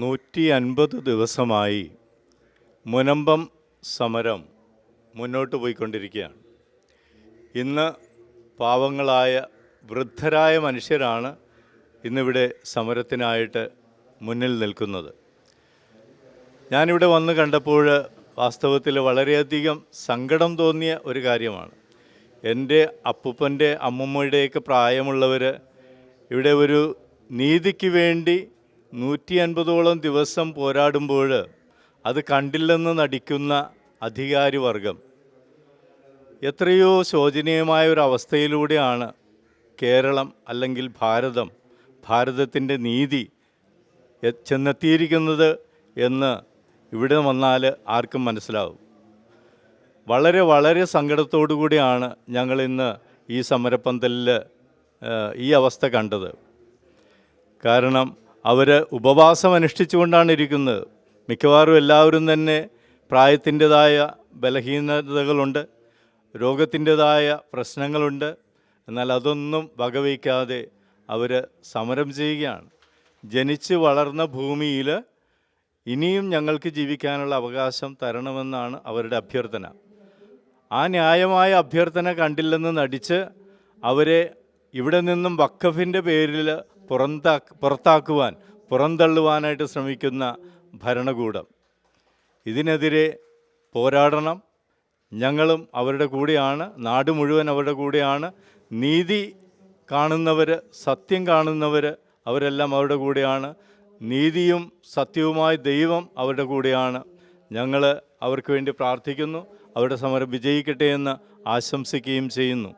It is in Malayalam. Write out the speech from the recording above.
നൂറ്റി അൻപത് ദിവസമായി മുനമ്പം സമരം മുന്നോട്ട് പോയിക്കൊണ്ടിരിക്കുകയാണ്. ഇന്ന് പാവങ്ങളായ വൃദ്ധരായ മനുഷ്യരാണ് ഇന്നിവിടെ സമരത്തിനായിട്ട് മുന്നിൽ നിൽക്കുന്നത്. ഞാനിവിടെ വന്ന് കണ്ടപ്പോൾ വാസ്തവത്തിൽ വളരെയധികം സങ്കടം തോന്നിയ ഒരു കാര്യമാണ്. എന്റെ അപ്പൂപ്പന്റെ അമ്മൂമ്മയുടെയൊക്കെ പ്രായമുള്ളവർ ഇവിടെ ഒരു നീതിക്ക് വേണ്ടി നൂറ്റി അൻപതോളം ദിവസം പോരാടുമ്പോൾ അത് കണ്ടില്ലെന്ന് നടിക്കുന്ന അധികാരി വർഗം എത്രയോ ശോചനീയമായ ഒരു അവസ്ഥയിലൂടെയാണ് കേരളം അല്ലെങ്കിൽ ഭാരതം ഭാരതത്തിന്റെ നീതി ചെന്നെത്തിയിരിക്കുന്നത് എന്ന് ഇവിടെ വന്നാൽ ആർക്കും മനസ്സിലാവും. വളരെ വളരെ സങ്കടത്തോടു കൂടിയാണ് ഞങ്ങൾ ഇന്ന് ഈ സമരപ്പന്തലിൽ ഈ അവസ്ഥ കണ്ടത്. കാരണം അവർ ഉപവാസം അനുഷ്ഠിച്ചുകൊണ്ടാണ് ഇരിക്കുന്നത്. മിക്കവാറും എല്ലാവരും തന്നെ പ്രായത്തിന്റെതായ ബലഹീനതകളുണ്ട് രോഗത്തിന്റെതായ പ്രശ്നങ്ങളുണ്ട്. എന്നാൽ അതൊന്നും വകവയ്ക്കാതെ അവർ സമരം ചെയ്യുകയാണ്. ജനിച്ച് വളർന്ന ഭൂമിയിൽ ഇനിയും ഞങ്ങൾക്ക് ജീവിക്കാനുള്ള അവകാശം തരണമെന്നാണ് അവരുടെ അഭ്യർത്ഥന. ആ ന്യായമായ അഭ്യർത്ഥന കണ്ടില്ലെന്ന് നടിച്ച് അവരെ ഇവിടെ നിന്നും വക്കഫിന്റെ പേരിൽ പുറന്താ പുറത്താക്കുവാൻ പുറന്തള്ളുവാനായിട്ട് ശ്രമിക്കുന്ന ഭരണകൂടം. ഇതിനെതിരെ പോരാടണം. ഞങ്ങളും അവരുടെ കൂടെയാണ് നാട് മുഴുവൻ അവരുടെ കൂടെയാണ്. നീതി കാണുന്നവർ സത്യം കാണുന്നവർ അവരെല്ലാം അവരുടെ കൂടെയാണ്. നീതിയും സത്യവുമായ ദൈവം അവരുടെ കൂടെയാണ്. ഞങ്ങൾ അവർക്ക് വേണ്ടി പ്രാർത്ഥിക്കുന്നു. അവരുടെ സമരം വിജയിക്കട്ടെ എന്ന് ആശംസിക്കുകയും ചെയ്യുന്നു.